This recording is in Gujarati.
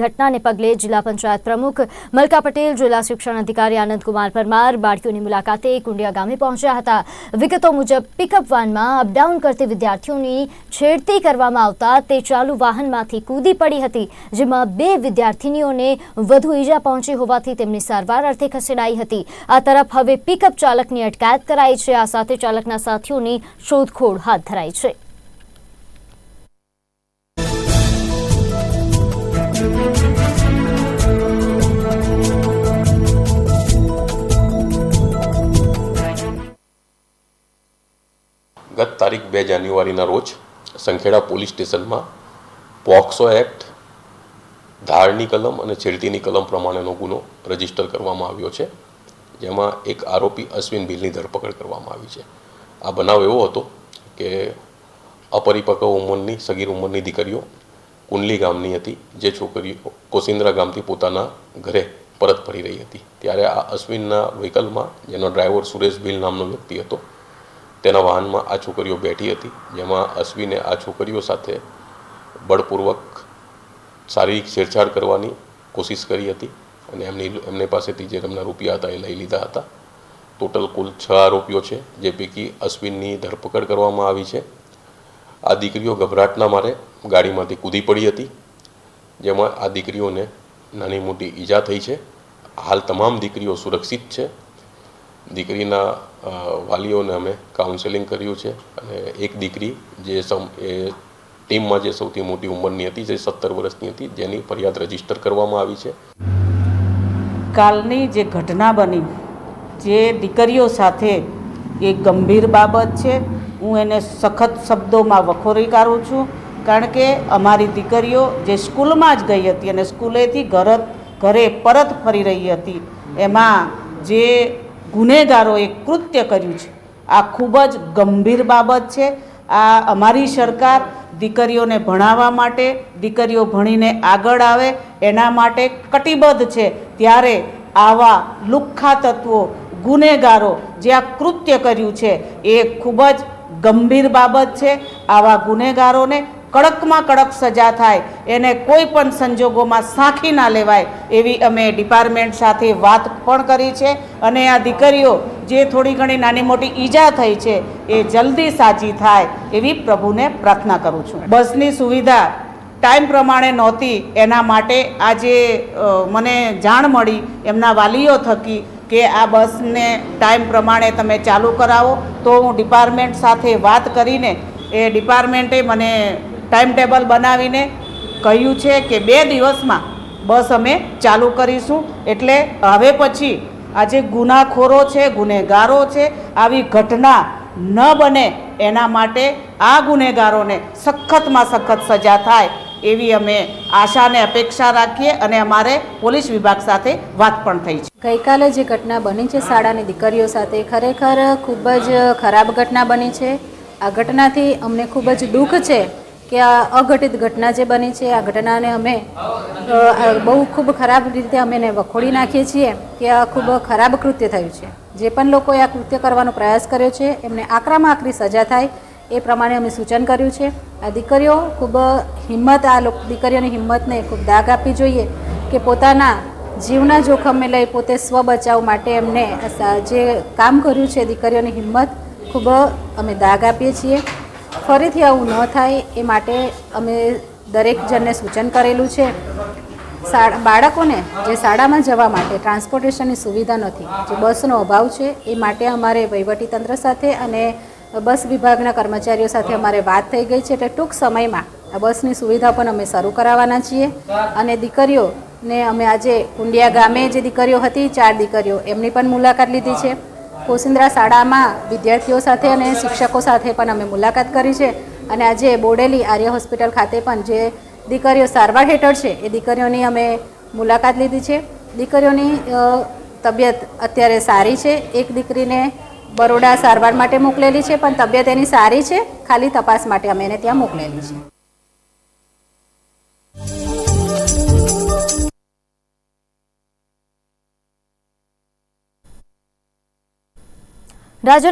ઘટનાને પગલે જિલ્લા પંચાયત પ્રમુખ મલકા પટેલ, જિલ્લા શિક્ષણ અધિકારી આનંદકુમાર પરમાર, બાળકીઓની મુલાકાતે કુંડિયા ગામે પહોંચ્યા હતા. વિગતો મુજબ પિકઅપ વાનમાં અપડાઉન કરતી વિદ્યાર્થીઓની છેડતી કરવામાં આવતા તે ચાલુ વાહનમાંથી કૂદી પડી હતી, જેમાં બે વિદ્યાર્થીનીઓને વધુ ઈજા પહોંચી હોવાથી તેમની સારવાર અર્થે ખસેડાઈ હતી. આ તરફ હવે પિકઅપ ચાલકની અટકાયત કરાઈ છે. આ સાથે ચાલકના સાથીઓની શોધખોળ હાથ ધરાઈ છે. ગત તારીખ બે જાન્યુઆરીના રોજ સંખેડા પોલીસ સ્ટેશનમાં પોક્સો એક્ટ ધારની કલમ અને છેડતીની કલમ પ્રમાણેનો ગુનો રજિસ્ટર કરવામાં આવ્યો છે. જેમાં એક આરોપી અશ્વિન ભીલની ધરપકડ કરવામાં આવી છે. આ બનાવ એવો હતો કે અપરિપક્વ ઉંમરની, સગીર ઉંમરની દીકરીઓ કુંડલી ગામની હતી, જે છોકરીઓ કોસિન્દ્રા ગામથી પોતાના ઘરે પરત ફરી રહી હતી. ત્યારે આ અશ્વિનના વ્હીકલમાં, જેનો ડ્રાઈવર સુરેશ ભીલ નામનો વ્યક્તિ હતો તેના વાહનમાં આ છોકરીઓ બેઠી હતી, જેમાં અશ્વિને આ છોકરીઓ સાથે બળપૂર્વક શારીરિક છેડછાડ કરવાની કોશિશ કરી હતી અને એમની એમની પાસેથી જે એમના રૂપિયા હતા એ લઈ લીધા હતા. ટોટલ કુલ છ આરોપીઓ છે, જે પૈકી અશ્વિનની ધરપકડ કરવામાં આવી છે. આ દીકરીઓ ગભરાટના મારે ગાડીમાંથી કૂદી પડી હતી, જેમાં આ દીકરીઓને નાની મોટી ઈજા થઈ છે. હાલ તમામ દીકરીઓ સુરક્ષિત છે. દીકરીના વાલીઓને અમે કાઉન્સેલિંગ કર્યું છે અને એક દીકરી જે સમ, એ ટીમમાં જે સૌથી મોટી ઉંમરની હતી, જે સત્તર વર્ષની હતી, જેની ફરિયાદ રજિસ્ટર કરવામાં આવી છે. કાલની જે ઘટના બની, જે દીકરીઓ સાથે એ ગંભીર બાબત છે, હું એને સખત શબ્દોમાં વખોરી કાઢું છું, કારણ કે અમારી દીકરીઓ જે સ્કૂલમાં જ ગઈ હતી અને સ્કૂલેથી ઘર, ઘરે પરત ફરી રહી હતી, એમાં જે ગુનેગારોએ કૃત્ય કર્યું છે. આ ખૂબ જ ગંભીર બાબત છે. આ અમારી સરકાર દીકરીઓને ભણાવવા માટે, દીકરીઓ ભણીને આગળ આવે, એના માટે કટિબદ્ધ છે. ત્યારે આવા લુખ્ખા તત્વો, ગુનેગારો જે આ કૃત્ય કર્યું છે, એ ખૂબ જ ગંભીર બાબત છે. આવા ગુનેગારોને કડકમાં કડક સજા થાય, એને કોઈ પણ સંજોગોમાં સાંખી ના લેવાય એવી અમે ડિપાર્ટમેન્ટ સાથે વાત પણ કરી છે અને આ દીકરીઓ જે થોડી ઘણી નાની મોટી ઈજા થઈ છે એ જલ્દી સાજી થાય એવી પ્રભુને પ્રાર્થના કરું છું. બસની સુવિધા ટાઈમ પ્રમાણે નહોતી, એના માટે આજે મને જાણ મળી, એમના વાલીઓ થકી કે આ બસને ટાઈમ પ્રમાણે તમે ચાલુ કરાવો. તો હું ડિપાર્ટમેન્ટ સાથે વાત કરીને એ ડિપાર્ટમેન્ટે મને ટાઈમ ટેબલ બનાવીને કહ્યું છે કે બે દિવસમાં બસ અમે ચાલુ કરીશું. એટલે હવે પછી આ જે ગુનાખોરો છે, ગુનેગારો છે, આવી ઘટના ન બને એના માટે આ ગુનેગારોને સખતમાં સખત સજા થાય એવી અમે આશા અને અપેક્ષા રાખીએ અને અમારે પોલીસ વિભાગ સાથે વાત પણ થઈ છે. ગઈકાલે જે ઘટના બની છે, શાળાની દીકરીઓ સાથે ખરેખર ખૂબ જ ખરાબ ઘટના બની છે. આ ઘટનાથી અમને ખૂબ જ દુઃખ છે. કે આ અઘટિત ઘટના જે બની છે, આ ઘટનાને અમે બહુ ખૂબ ખરાબ રીતે અમે એને વખોડી નાખીએ છીએ કે આ ખૂબ ખરાબ કૃત્ય થયું છે. જે પણ લોકોએ આ કૃત્ય કરવાનો પ્રયાસ કર્યો છે, એમને આકરામાં આકરી સજા થાય એ પ્રમાણે અમે સૂચન કર્યું છે. આ દીકરીઓ ખૂબ હિંમત, આ દીકરીઓની હિંમતને ખૂબ દાગ આપવી જોઈએ કે પોતાના જીવના જોખમે લઈ પોતે સ્વ બચાવ માટે એમને જે કામ કર્યું છે, દીકરીઓની હિંમત, ખૂબ અમે દાગ આપીએ છીએ. ફરીથી આવું ન થાય એ માટે અમે દરેક જણને સૂચન કરેલું છે. બાળકોને જે શાળામાં જવા માટે ટ્રાન્સપોર્ટેશનની સુવિધા નથી, જે બસનો અભાવ છે, એ માટે અમારે વહીવટીતંત્ર સાથે અને બસ વિભાગના કર્મચારીઓ સાથે અમારે વાત થઈ ગઈ છે. એટલે ટૂંક સમયમાં આ બસની સુવિધા પણ અમે શરૂ કરાવવાના છીએ અને દીકરીઓને અમે આજે કુંડિયા ગામે જે દીકરીઓ હતી, ચાર દીકરીઓ, એમની પણ મુલાકાત લીધી છે. કોસિન્દ્રા શાળામાં વિદ્યાર્થીઓ સાથે અને શિક્ષકો સાથે પણ અમે મુલાકાત કરી છે. અને આજે બોડેલી આર્ય હોસ્પિટલ ખાતે પણ જે દીકરીઓ સારવાર હેઠળ છે, એ દીકરીઓની અમે મુલાકાત લીધી છે. દીકરીઓની તબિયત અત્યારે સારી છે. એક દીકરીને બરોડા સારવાર માટે મોકલેલી છે, પણ તબિયત એની સારી છે. ખાલી તપાસ માટે અમે એને ત્યાં મોકલેલી છે. રાજ્યના